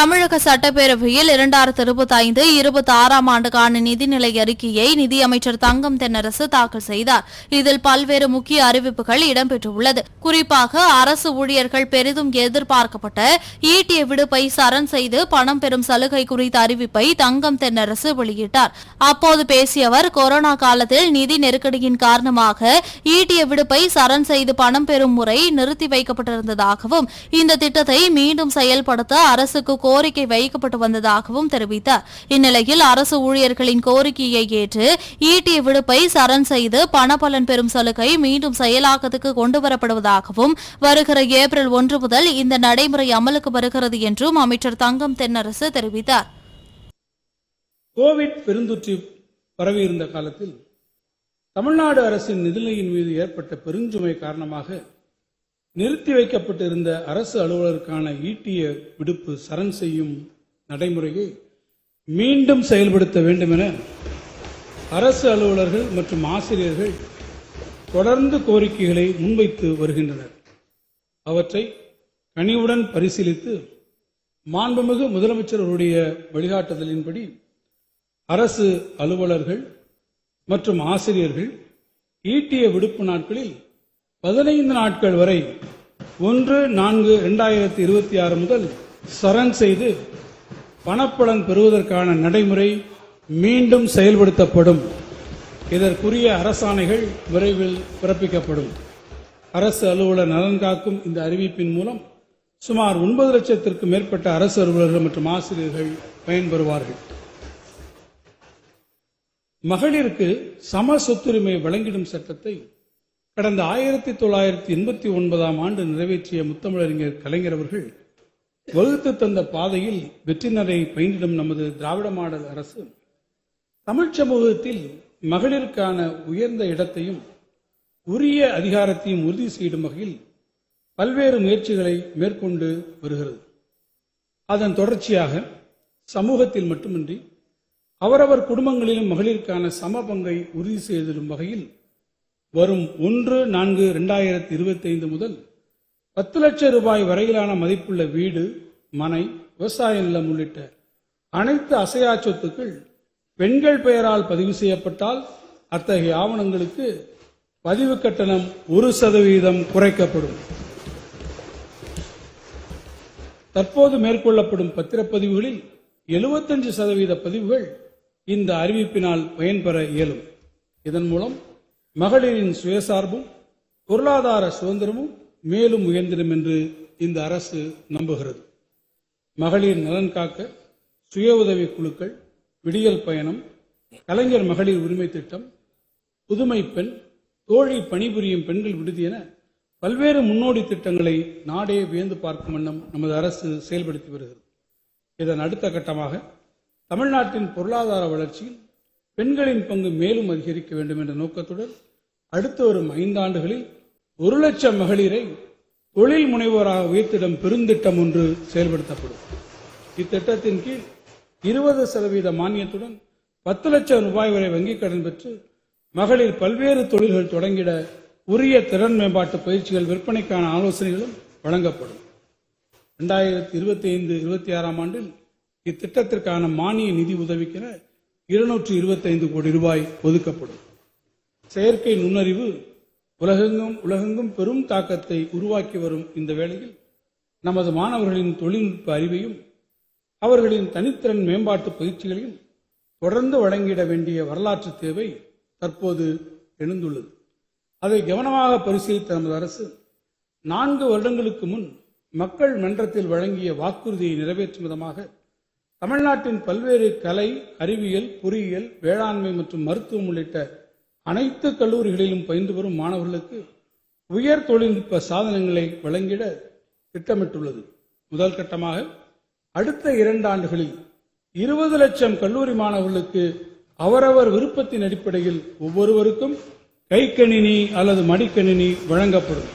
தமிழக சட்டப்பேரவையில் இரண்டாயிரத்து இருபத்தி ஐந்து இருபத்தி ஆறாம் ஆண்டுக்கான நிதிநிலை அறிக்கையை நிதியமைச்சர் தங்கம் தென்னரசு தாக்கல் செய்தார். இதில் பல்வேறு முக்கிய அறிவிப்புகள் இடம்பெற்றுள்ளது. குறிப்பாக அரசு ஊழியர்கள் பெரிதும் எதிர்பார்க்கப்பட்ட ஈட்டிய விடுப்பை சரண் செய்து பணம் பெறும் சலுகை குறித்த அறிவிப்பை தங்கம் தென்னரசு வெளியிட்டார். அப்போது பேசிய அவர் கொரோனா காலத்தில் நிதி நெருக்கடியின் காரணமாக ஈட்டிய விடுப்பை சரண் செய்து பணம் பெறும் முறை நிறுத்தி வைக்கப்பட்டிருந்ததாகவும் இந்த திட்டத்தை மீண்டும் செயல்படுத்த அரசுக்கு கோரிக்கை வைக்கப்பட்டு வந்ததாகவும் தெரிவித்தார். இந்நிலையில் அரசு ஊழியர்களின் கோரிக்கையை ஏற்று ஈட்டிய விடுப்பை சரண் செய்து பணபலன் பெறும் சலுகை மீண்டும் செயலாக்கத்துக்கு கொண்டுவரப்படுவதாகவும் வருகிற ஏப்ரல் ஒன்று முதல் இந்த நடைமுறை அமலுக்கு வருகிறது என்றும் அமைச்சர் தங்கம் தென்னரசு தெரிவித்தார். கோவிட் பெருந்தொற்று பரவியிருந்த காலத்தில் தமிழ்நாடு அரசின் நிதிநிலையின் மீது ஏற்பட்ட பெருஞ்சுமை காரணமாக நிறுத்தி வைக்கப்பட்டிருந்த அரசு அலுவலருக்கான ஈட்டிய விடுப்பு சரண் செய்யும் நடைமுறையை மீண்டும் செயல்படுத்த வேண்டும் என அரசு அலுவலர்கள் மற்றும் ஆசிரியர்கள் தொடர்ந்து கோரிக்கைகளை முன்வைத்து வருகின்றனர். அவற்றை கனிவுடன் பரிசீலித்து மாண்புமிகு முதலமைச்சர் அவருடைய வழிகாட்டுதலின்படி அரசு அலுவலர்கள் மற்றும் ஆசிரியர்கள் ஈட்டிய விடுப்பு நாட்களில் பதினைந்து நாட்கள் வரை ஒன்று நான்கு இரண்டாயிரத்தி இருபத்தி ஆறு முதல் சரண் செய்து பணப்பலன் பெறுவதற்கான நடைமுறை மீண்டும் செயல்படுத்தப்படும். இதற்குரிய அரசாணைகள் விரைவில் பிறப்பிக்கப்படும். அரசு அலுவலர் நலன் காக்கும் இந்த அறிவிப்பின் மூலம் சுமார் ஒன்பது லட்சத்திற்கும் மேற்பட்ட அரசு அலுவலர்கள் மற்றும் ஆசிரியர்கள் பயன்பெறுவார்கள். மகளிருக்கு சம சொத்துரிமை வழங்கிடும் சட்டத்தை கடந்த ஆயிரத்தி தொள்ளாயிரத்தி எண்பத்தி ஒன்பதாம் ஆண்டு நிறைவேற்றிய முத்தமிழறிஞர் கலைஞர் அவர்கள் வகுத்து தந்த பாதையில் வெற்றினரை பயின்றிடும் நமது திராவிட மாடல் அரசு தமிழ் சமூகத்தில் மகளிருக்கான உயர்ந்த இடத்தையும் உரிய அதிகாரத்தையும் உறுதி செய்யும் வகையில் பல்வேறு முயற்சிகளை மேற்கொண்டு வருகிறது. அதன் தொடர்ச்சியாக சமூகத்தில் மட்டுமின்றி அவரவர் குடும்பங்களிலும் மகளிருக்கான சம பங்கை உறுதி செய்திடும் வகையில் வரும் ஒன்று நான்கு இரண்டாயிரத்தி இருபத்தி ஐந்து முதல் பத்து லட்சம் ரூபாய் வரையிலான மதிப்புள்ள வீடு மனை விவசாய நிலம் உள்ளிட்ட அனைத்து அசையா சொத்துக்கள் பெண்கள் பெயரால் பதிவு செய்யப்பட்டால் அத்தகைய ஆவணங்களுக்கு பதிவு கட்டணம் ஒரு சதவீதம் குறைக்கப்படும். தற்போது மேற்கொள்ளப்படும் பத்திரப்பதிவுகளில் 75% சதவீத பதிவுகள் இந்த அறிவிப்பினால் பயன்பெற இயலும். இதன் மூலம் மகளிரின் சுயசார்பும் பொருளாதார சுதந்திரமும் மேலும் உயர்ந்திடும் என்று இந்த அரசு நம்புகிறது. மகளிர் நலன் காக்க சுய உதவி குழுக்கள் விடியல் பயணம் கலைஞர் மகளிர் உரிமை திட்டம் புதுமை பெண் தோழி பணிபுரியும் பெண்கள் விடுதி என பல்வேறு முன்னோடி திட்டங்களை நாடே வியந்து பார்க்கும் வண்ணம் நமது அரசு செயல்படுத்தி வருகிறது. இதன் அடுத்த கட்டமாக தமிழ்நாட்டின் பொருளாதார வளர்ச்சியில் பெண்களின் பங்கு மேலும் அதிகரிக்க வேண்டும் என்ற நோக்கத்துடன் அடுத்து வரும் ஐந்தாண்டுகளில் ஒரு லட்சம் மகளிரை தொழில் முனைவோராக உயர்த்திடம் பெருந்திட்டம் ஒன்று செயல்படுத்தப்படும். இத்திட்டத்தின் கீழ் இருபது சதவீத மானியத்துடன் பத்து லட்சம் ரூபாய் வரை வங்கிக் கடன் பெற்று மகளிர் பல்வேறு தொழில்கள் தொடங்கிட உரிய திறன் மேம்பாட்டு பயிற்சிகள் விற்பனைக்கான ஆலோசனைகளும் வழங்கப்படும். இரண்டாயிரத்தி இருபத்தி ஐந்து இருபத்தி ஆறாம் ஆண்டில் இத்திட்டத்திற்கான மானிய நிதி உதவிக்கென இருநூற்று இருபத்தைந்து கோடி ரூபாய் ஒதுக்கப்படும். செயற்கை நுண்ணறிவு உலகெங்கும் உலகெங்கும் பெரும் தாக்கத்தை உருவாக்கி வரும் இந்த வேளையில் நமது மாணவர்களின் தொழில்நுட்ப அறிவையும் அவர்களின் தனித்திறன் மேம்பாட்டு பயிற்சிகளையும் தொடர்ந்து வழங்கிட வேண்டிய வரலாற்று தேவை தற்போது எழுந்துள்ளது. அதை கவனமாக பரிசீலித்த நமது அரசு நான்கு வருடங்களுக்கு முன் மக்கள் மன்றத்தில் வழங்கிய வாக்குறுதியை நிறைவேற்றும் விதமாக தமிழ்நாட்டின் பல்வேறு கலை அறிவியல் பொறியியல் வேளாண்மை மற்றும் மருத்துவம் உள்ளிட்ட அனைத்து கல்லூரிகளிலும் பயின்று வரும் மாணவர்களுக்கு உயர் தொழில்நுட்ப சாதனங்களை வழங்கிட திட்டமிட்டுள்ளது. முதல் கட்டமாக அடுத்த இரண்டு ஆண்டுகளில் இருபது லட்சம் கல்லூரி மாணவர்களுக்கு அவரவர் விருப்பத்தின் அடிப்படையில் ஒவ்வொருவருக்கும் கைக்கணினி அல்லது மடிக்கணினி வழங்கப்படும்.